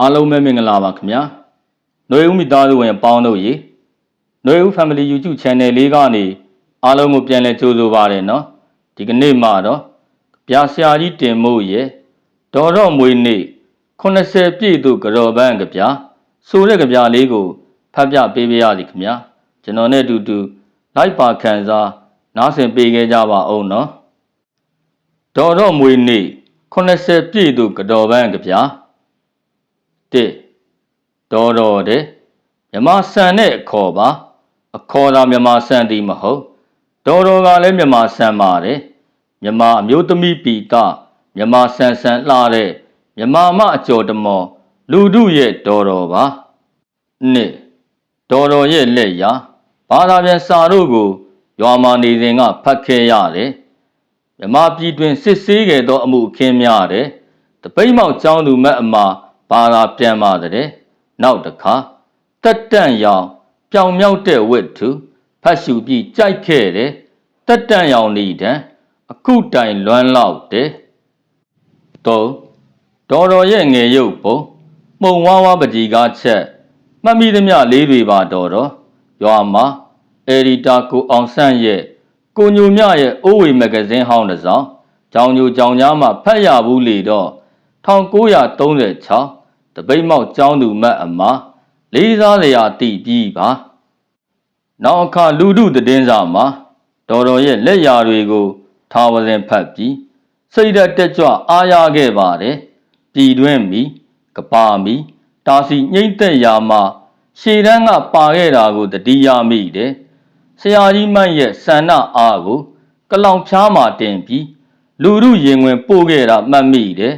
အားလုံးပဲမင်္ဂလာပါခင်ဗျာ။နှွေဦးမိသားစုဝင်အပေါင်းတို့ရေနှွေဦး Family YouTube Channel လေးကနေအားလုံးကိုပြန်လည်ကြိုဆိုပါရနော်။ဒီကနေ့မှတော့ဗျာဆရာကြီးတင်မို့ရေဒေါ်တော့မွေနေ့80ပြည့်သူကြော်ပန်းကဗျာဆိုတဲ့ကဗျာလေးကိုဖတ်ပြပေးပါရစီခင်ဗျာ။ကျွန်တော်နဲ့အတူတူလိုက်ပါခံစားနားဆင်ပေးခဲ့ကြပါအောင်နော်။ဒေါ်တော့မွေနေ့80ပြည့်သူကြော်ပန်းကဗျာ။ တစ်ဒေါ်တော်တဲ့မြမဆန်တဲ့အခေါ်ပါအခေါ်သာမြမဆန်သည်မဟုတ်ဒေါ်တော်ကလည်းမြမဆန်ပါတယ်မြမအမျိုးသမီးပီတာမြမဆန်ဆန်လှတဲ့မြမမအကျော်တမော်လူတို့ရဲ့ဒေါ်တော်ပါနှစ်ဒေါ်တော်ရဲ့လက်ရာဘာသာပြန်စာတို့ကိုရွာမာနေစဉ်ကဖတ်ခဲ့ရတယ်မြမပြည်တွင်စစ်ဆေးခဲ့သောအမှုအခင်းများတဲ့တပိတ်မောက်ကျောင်းသူမတ်အမာ ဘာသာပြန်ပါတဲ့နောက်တစ်ခါတက်တန့်ရောင်ပြောင်မြောက်တဲ့ဝတ်ထုဖတ်ရှုပြီးကြိုက်ခဲ့တယ်တက်တန့်ရောင်နေတံအခုတိုင်လွမ်းလောက်တယ်တော့ဒေါ်တော်ရဲ့ငယ်ရုပ်ပုံမှုံဝါးဝါပကြီးကားချက်မှတ်မိသမျှလေးတွေပါတော်တော်ရွာမှာအယ်ဒီတာကိုအောင်ဆန့်ရဲ့ကိုညိုမြရဲ့အိုးဝေမဂဇင်းဟောင်းတစ်စောင်ကြောင်ညိုကြောင်ကြားမှာဖတ်ရဘူးလေတော့1936 တပိတ်မောက်ကျောင်းသူမတ်အမလေးစားစရာတည်ပြီးပါနောက်အခါလူထုသတင်းစာမှာဒေါ်တော်ရဲ့လက်ရာတွေကိုထားဝစဉ်ဖတ်ပြီးစိတ်ဓာတ်တက်ကြွအားရခဲ့ပါတယ်ပြည်တွင်းမီကပါမီတာစီညိမ့်သက်ရာမှာရှေတန်းကပါခဲ့တာကိုတတိယမိတယ်ဆရာကြီးမန့်ရဲ့ဆန္ဒအားကိုကလောင်ဖြားမှာတင်ပြီးလူထုရင်ဝင်ပို့ခဲ့တာမှတ်မိတယ်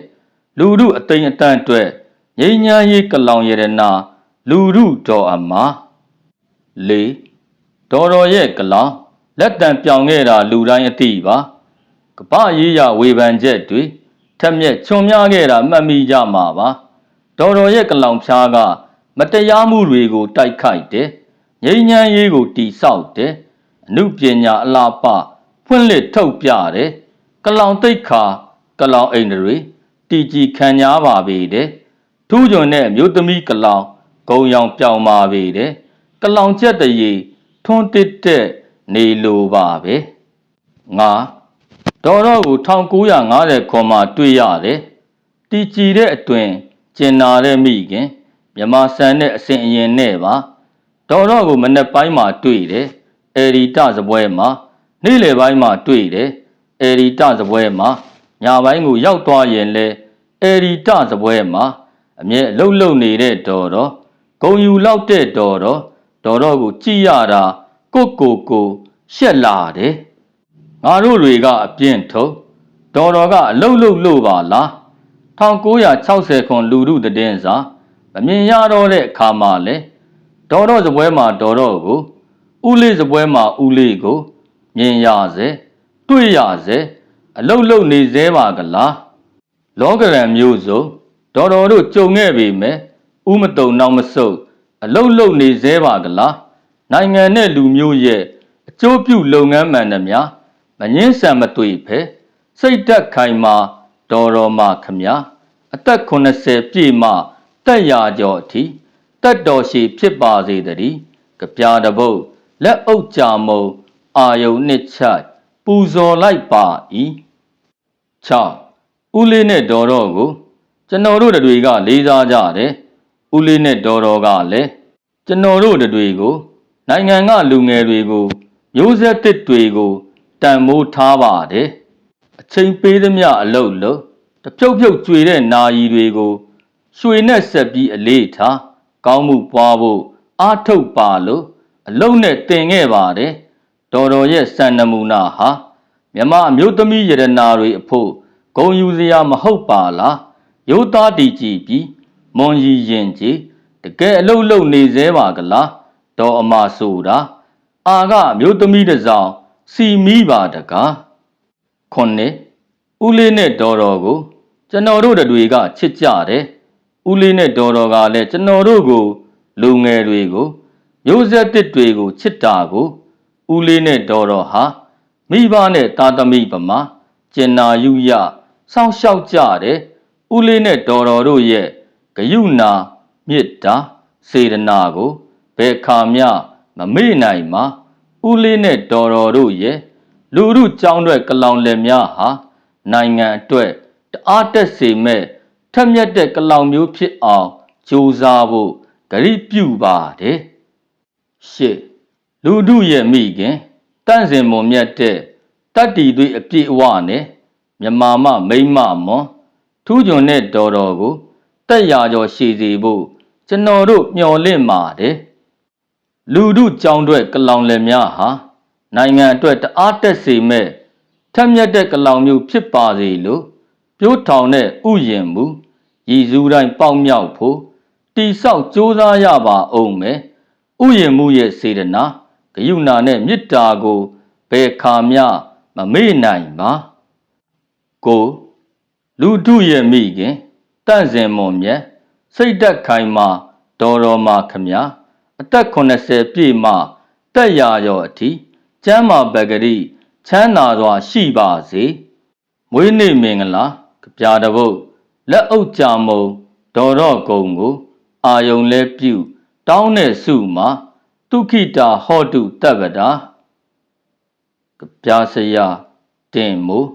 လူထုအသိမ်အတန့်အတွက် ငိမ့်ညာရေးကလောင်ရတနာလူထုတော်အမလေးဒေါ်တော်ရဲ့ကလောင်လက်တံပြောင်ခဲ့တာလူတိုင်းအသိပါကပရေးရဝေဖန်ချက်တွေထက်မြက်ချွန်များခဲ့တာမှတ်မိကြမှာပါဒေါ်တော်ရဲ့ကလောင်ဖြားကမတရားမှုတွေကိုတိုက်ခိုက်တယ်ငိမ့်ညာရေးကိုတီဆောက်တယ်အမှုပညာအလားပဖွင့်လှစ်ထုတ်ပြတယ်ကလောင်တိတ်ခါကလောင်အိန္ဒြေတီကြည်ခံညာပါပေတဲ့ ထူးချွန်တဲ့မြို့သမီးကလောင်ဂုံရောင်ပြောင်ပါပေတဲ့ကလောင်ချက်တရေထွန်းတစ်တဲ့နေလိုပါပဲငါဒေါ်တော့ကို1950ခွန်မှာတွေ့ရတယ်တီကြည်တဲ့အတွင်ကျင်နာတဲ့မိခင်မြမဆန်တဲ့အစဉ်အရင်နဲ့ပါဒေါ်တော့ကိုမနေ့ပိုင်းမှာတွေ့တယ်အေရီတစပွဲမှာနေ့လယ်ပိုင်းမှာတွေ့တယ်အေရီတစပွဲမှာညပိုင်းကိုရောက်သွားရင်လဲအေရီတစပွဲမှာ အမြဲအလုတ်လုတ်နေတဲ့ဒေါ်တော့ဂုံယူလောက်တဲ့ဒေါ်တော့ဒေါ်တော့ကိုကြည့်ရတာကိုကိုကိုရှက်လာတယ်ငါတို့တွေကအပြင်းထုတ်ဒေါ်တော်ကအလုတ်လုတ်လို့ပါလား1960ခွန်လူမှုတည်င်းစာမမြင်ရတော့တဲ့အခါမှာလဲဒေါ်တော့စပွဲမှာဒေါ်တော့ကိုဦးလေးစပွဲမှာဦးလေးကို မြင်ရစေတွေ့ရစေအလုတ်လုတ်နေသေးပါကလားလောကရန်မျိုးစုံ ဒေါ်တော်တို့ကြုံခဲ့ပေမဲ့ဥမတုံနောက်မဆုပ်အလုတ်လုတ်နေသေးပါကလားနိုင်ငံနဲ့လူမျိုးရဲ့အကျိုးပြုလုပ်ငန်းမှန်သမျှမငင်းဆန်မတွေ့ဖဲစိတ်တက်ခိုင်မာဒေါ်တော်မှခမညာအသက်80ပြည့်မှတက်ရာကျော်အထိတက်တော်ရှိဖြစ်ပါစေတည်းကြပြတပုတ်လက်အုပ်ကြမုံအာယုန်နှစ်ချိုက်ပူဇော်လိုက်ပါ၏6ဦးလေးနဲ့ဒေါ်တော်ကို ကျွန်တော်တို့တွေကလေးစားကြတယ်ဦးလေးနဲ့ဒေါ်တော်ကလည်းကျွန်တော်တို့တွေကိုနိုင်ငံကလူငယ်တွေကိုမျိုးဆက်တစ်တွေကိုတန်မိုးထားပါတယ်အချိန်ပေးသမျှအလုပ်လုပ်တပြုတ်ပြုတ်ကျွေတဲ့နာယီတွေကိုရွှေနဲ့ဆက်ပြီးအလေးထားကောင်းမှုပွားဖို့အားထုတ်ပါလို့အလုံးနဲ့တင်ခဲ့ပါတယ်ဒေါ်တော်ရဲ့စံနမူနာဟာမြမအမျိုးသမီးယရနာတွေအဖို့ဂုံယူစရာမဟုတ်ပါလား ရိုးသားတည်ကြည်ပြီးမွန်ရီရင်ကြီးတကယ်အလုတ်လုတ်နေသေးပါကလားဒေါ်အမဆိုတာအာကမျိုးသမီးတစ်စောင်စီမီးပါတကားခုနှစ်ဦးလေးနဲ့ဒေါ်တော်ကို ကျွန်တော်တို့တွေကချစ်ကြတယ်ဦးလေးနဲ့ဒေါ်တော်ကလည်းကျွန်တော်တို့ကို လူငယ်တွေကိုမျိုးဆက်တစ်တွေကိုချစ်တာကိုဦးလေးနဲ့ဒေါ်တော်ဟာမိဘနဲ့တာသမီပမာကျင်နာယူရစောင့်ရှောက်ကြတယ် ဦးလေးနဲ့ဒေါ်တော်တို့ရဲ့ဂယုဏမေတ္တာစေတနာကိုဘယ်ခါမျှမမေ့နိုင်မှာဦးလေးနဲ့တော်တော်တို့ရဲ့လူမှုကြောင်းအတွက်ကလောင်လယ်များဟာနိုင်ငံအတွက်တအားတက်စေမဲ့ထက်မြက်တဲ့ကလောင်မျိုးဖြစ်အောင်ကြိုးစားဖို့ဂရိပြုပါတယ်ရှစ်လူမှုရဲ့မိခင်တန့်စင်မွန်မြတ်တဲ့တတ္တီသွေးအပြည့်အဝနဲ့မြမာမမိမ့်မမွန် ထူးချွန်တဲ့တော်တော်ကိုတက်ရာကျော်ရှည်စီဖို့ကျွန်တော်တို့မျှော်လင့်ပါတယ်လူမှုကြောင်းအတွက်ကလောင်လယ်များဟာနိုင်ငံအတွက်တအားတက်စေမဲ့ထက်မြက်တဲ့ကလောင်မျိုးဖြစ်ပါစေလို့ပြိုးထောင်တဲ့ဥယျင်မူရည်စူးတိုင်းပေါက်မြောက်ဖို့တိဆောက်စ조사ရပါအောင်မယ်ဥယျင်မှုရဲ့စေတနာဂယုဏနဲ့မေတ္တာကိုဘယ်ခါမျှမမေ့နိုင်ပါကို လူထုရဲ့မိခင်တန့်စင်မွန်မြတ်စိတ်တက်ခိုင်မာဒေါ်တော်မာခမညာအသက်80ပြည့်မှတက်ရာရောအထိကျမ်းမာပဂရိချမ်းသာစွာရှိပါစေမွေးနေ့မင်္ဂလာကြပြတပုတ်လက်အုပ်ကြမုံဒေါ်တော့ကုံကို အာယုံလဲပြု တောင်းတဲ့စုမှာဒုခိတာဟောတုတပ္ပတာကြပြစရာတင်မို့